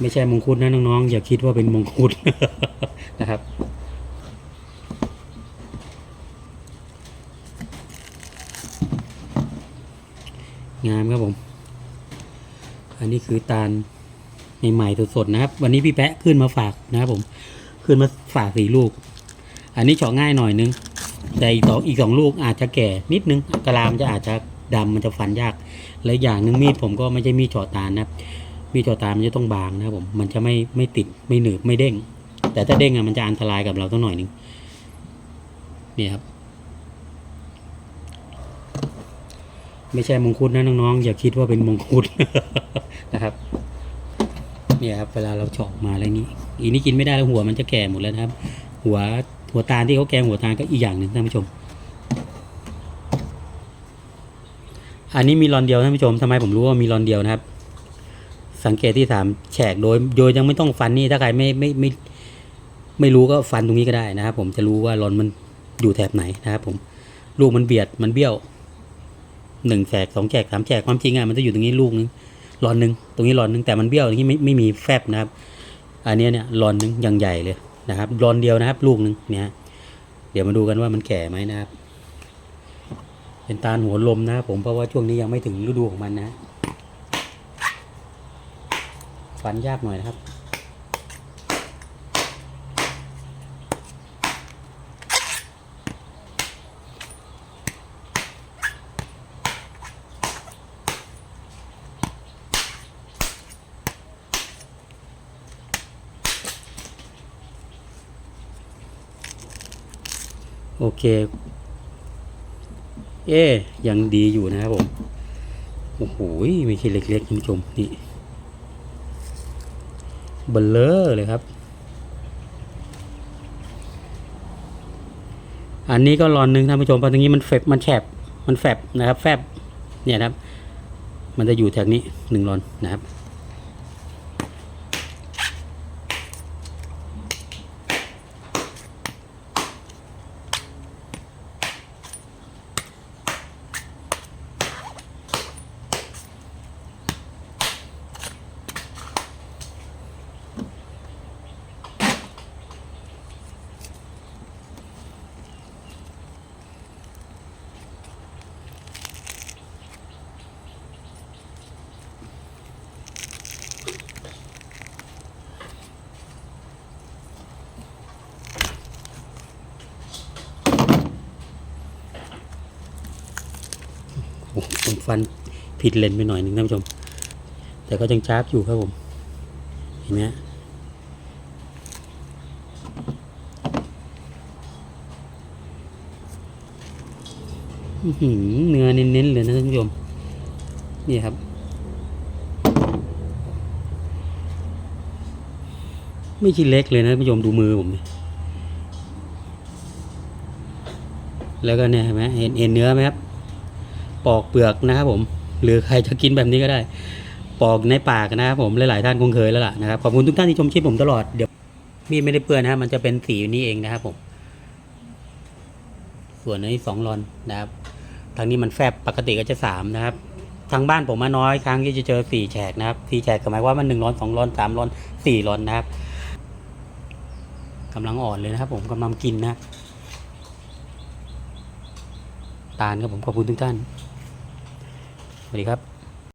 ไม่ใช่มงคุดนะน้องๆอย่าคิดว่าเป็นมงคุดนะครับ งามครับผม อันนี้คือตาลใหม่ๆสดๆนะครับ วันนี้พี่แปะขึ้นมาฝากนะครับผม ขึ้นมาฝากสี่ลูก อันนี้เฉาะง่ายหน่อยนึงแต่อีกสองอีกสองลูกอาจจะแก่นิดนึงกระลามจะอาจจะดำมันจะฟันยาก และอย่างหนึ่งมีดผมก็ไม่ใช่มีดเฉาะตาลนะครับ มีดเฉาะตามันจะต้องบางนะครับผม มันจะไม่ไม่ติดไม่หนืดไม่เด้ง แต่ถ้าเด้งอะมันจะอันตรายกับเราต้องหน่อยนึงเนี่ยครับ ไม่ใช่มงคุดนะน้องๆอย่าคิดว่าเป็นมงคุดนะครับเนี่ยครับเวลาเราเฉาะมาอะไรนี้อีนี้กินไม่ได้แล้วหัวมันจะแก่หมดแล้วนะครับ หัวหัวตาลที่เขาแกงหัวตาลก็อีกอย่างหนึ่งท่านผู้ชม อันนี้มีรอนเดียวท่านผู้ชมทำไมผมรู้ว่ามีรอนเดียวนะครับ สังเกตที่สามแฉกโดยโดยยังไม่ต้องฟันนี่ถ้าใครไม่ไม่ไม่ไม่รู้ก็ฟันตรงนี้ก็ได้นะครับ ผมจะรู้ว่ารอนมันอยู่แถบไหนนะครับ ผมลูกมันเบียดมันเบี้ยวหนึ่งแฉกสองแฉกสามแฉกความจริงอะมันจะอยู่ตรงนี้ลูกนึงรอนหนึ่งตรงนี้รอนหนึ่งแต่มันเบี้ยวตรงนี้ไม่ไม่มีแฟบนะครับ อันนี้เนี่ยรอนหนึ่งยังใหญ่เลยนะครับรอนเดียวนะครับ ลูกหนึ่งเนี่ยเดี๋ยวมาดูกันว่ามันแก่ไหมนะครับ เป็นตาลหัวลมนะครับผมเพราะว่าช่วงนี้ยังไม่ถึงฤดูของมันนะ ฟันยากหน่อยนะครับโอเค เอ๊ยยังดีอยู่นะครับผม โอ้โห ไม่ใช่เล็กๆคุณผู้ชม นี่ เบลเลอร์เลยครับ อันนี้ก็รอนหนึ่งท่านผู้ชมพอตรงนี้มันแฟบมันแฉบมันแฟบนะครับ แฟบเนี่ยครับ มันจะอยู่แถวนี้หนึ่งรอนนะครับ ผมฟันผิดเลนไปหน่อยนึงท่านผู้ชม แต่ก็ยังชาร์ปอยู่ครับผม เห็นไหมฮืมเนื้อเน้นๆเลยนะท่านผู้ชม นี่ครับ ไม่ชิ้นเล็กเลยนะท่านผู้ชมดูมือผมแล้วก็เนี่ยเห็นไหมเห็นเห็นเนื้อไหมครับ ปอกเปลือกนะครับผม หรือใครจะกินแบบนี้ก็ได้ ปอกในปากนะครับผมหลาย ๆ ท่านคงเคยแล้วล่ะนะครับขอบคุณทุกท่านที่ชมคลิปผมตลอดเดี๋ยวมีไม่ได้เปื้อนนะครับมันจะเป็นสีนี้เองนะครับผม ส่วนอันนี้สองรอนนะครับทางนี้มันแฟบปกติก็จะสามนะครับทางบ้านผมมาน้อยครั้งที่จะเจอสี่แฉกนะครับสี่แฉกหมายว่ามันหนึ่งรอนสองรอนสามรอนสี่รอนนะครับกำลังอ่อนเลยนะครับ ผมกำลังกินนะ ตาลครับผมขอบคุณทุกท่าน สวัสดีครับ